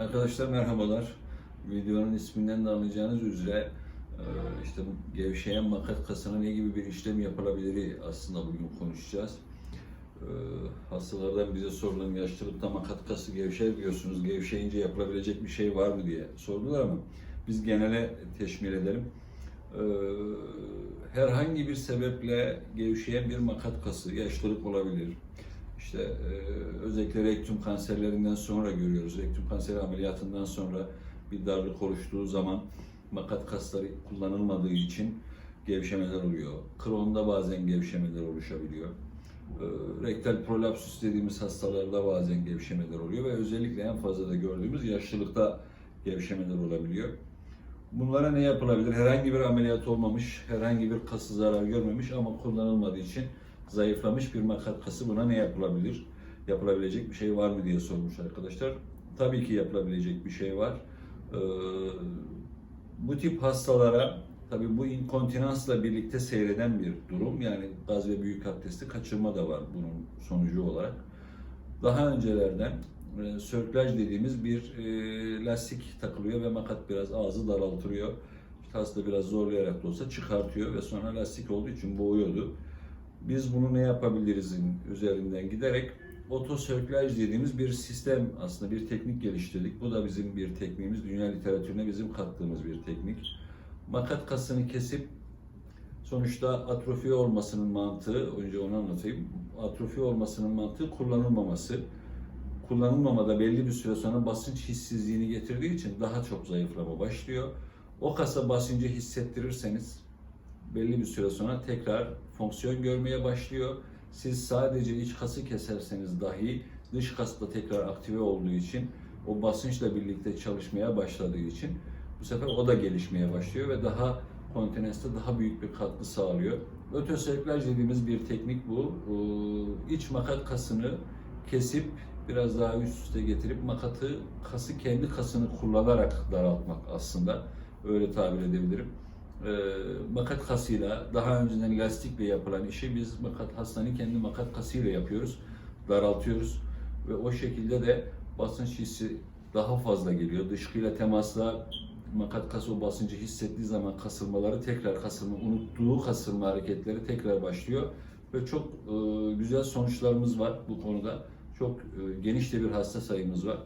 Arkadaşlar merhabalar. Videonun isminden de anlayacağınız üzere e, işte gevşeyen makat kasına ne gibi bir işlem yapılabilir aslında bugün konuşacağız. E, Hastalardan bize sorulan yaşlılıkta makat kası gevşer diyorsunuz. Gevşeyince yapılabilecek bir şey var mı diye sordular ama biz genele teşmil edelim. E, Herhangi bir sebeple gevşeyen bir makat kası, yaşlılık olabilir. İşte e, özellikle rektum kanserlerinden sonra görüyoruz. Rektum kanseri ameliyatından sonra bir darlık oluştuğu zaman makat kasları kullanılmadığı için gevşemeler oluyor. Kron'da bazen gevşemeler oluşabiliyor. E, rektal prolapsus dediğimiz hastalarda bazen gevşemeler oluyor ve özellikle en fazla da gördüğümüz yaşlılıkta gevşemeler olabiliyor. Bunlara ne yapılabilir? Herhangi bir ameliyat olmamış, herhangi bir kası zarar görmemiş ama kullanılmadığı için zayıflamış bir makat kası buna ne yapılabilir? Yapılabilecek bir şey var mı diye sormuş arkadaşlar. Tabii ki yapılabilecek bir şey var. Ee, bu tip hastalara tabii bu inkontinansla birlikte seyreden bir durum. Yani gaz ve büyük abdesti kaçırma da var bunun sonucu olarak. Daha öncelerden e, sörklaj dediğimiz bir e, lastik takılıyor ve makat biraz ağzı daraltılıyor. İşte hasta biraz zorlayarak da olsa çıkartıyor ve sonra lastik olduğu için boğuyordu. Biz bunu ne yapabilirizin üzerinden giderek otosörklaj dediğimiz bir sistem aslında bir teknik geliştirdik. Bu da bizim bir tekniğimiz. Dünya literatürüne bizim kattığımız bir teknik. Makat kasını kesip sonuçta atrofi olmasının mantığı, önce onu anlatayım. Atrofi olmasının mantığı kullanılmaması. Kullanılmamada belli bir süre sonra basınç hissizliğini getirdiği için daha çok zayıflama başlıyor. O kasa basıncı hissettirirseniz belli bir süre sonra tekrar fonksiyon görmeye başlıyor. Siz sadece iç kası keserseniz dahi dış kas da tekrar aktive olduğu için o basınçla birlikte çalışmaya başladığı için bu sefer o da gelişmeye başlıyor ve daha kontinenste daha büyük bir katkı sağlıyor. Ötosörklaj dediğimiz bir teknik bu. Ee, İç makat kasını kesip biraz daha üst üste getirip makatı kası kendi kasını kullanarak daraltmak aslında öyle tabir edebilirim e, makat kasıyla daha önceden lastikle yapılan işi biz makat hastanın kendi makat kasıyla yapıyoruz. Daraltıyoruz ve o şekilde de basınç hissi daha fazla geliyor. Dışkıyla temasla makat kası o basıncı hissettiği zaman kasılmaları tekrar kasılma, unuttuğu kasılma hareketleri tekrar başlıyor ve çok e, güzel sonuçlarımız var bu konuda. Çok e, geniş de bir hasta sayımız var.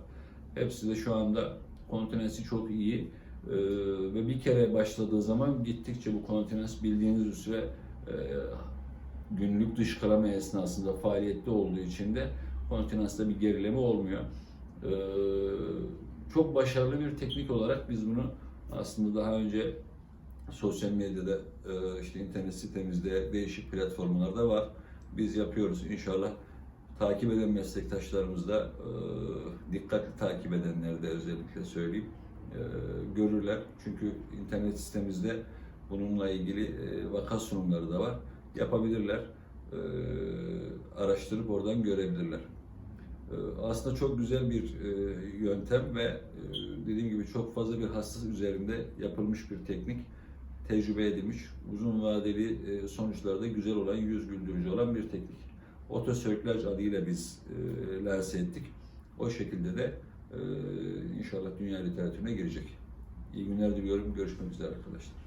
Hepsi de şu anda kontinensi çok iyi. Ee, ve bir kere başladığı zaman gittikçe bu kontinans bildiğiniz üzere e, günlük dışkılama esnasında faaliyette olduğu için de kontinansta bir gerileme olmuyor. Ee, çok başarılı bir teknik olarak biz bunu aslında daha önce sosyal medyada e, işte internet sitemizde değişik platformlarda var. Biz yapıyoruz inşallah. Takip eden meslektaşlarımız da e, dikkatli takip edenler de özellikle söyleyeyim görürler. Çünkü internet sitemizde bununla ilgili e, vaka sunumları da var. Yapabilirler. E, araştırıp oradan görebilirler. E, aslında çok güzel bir e, yöntem ve e, dediğim gibi çok fazla bir hasta üzerinde yapılmış bir teknik. Tecrübe edilmiş, uzun vadeli e, sonuçları da güzel olan, yüz güldürücü olan bir teknik. Otosörklaj adıyla biz e, lanse ettik. O şekilde de e, inşallah dünya literatürüne girecek. İyi günler diliyorum. Görüşmek üzere arkadaşlar.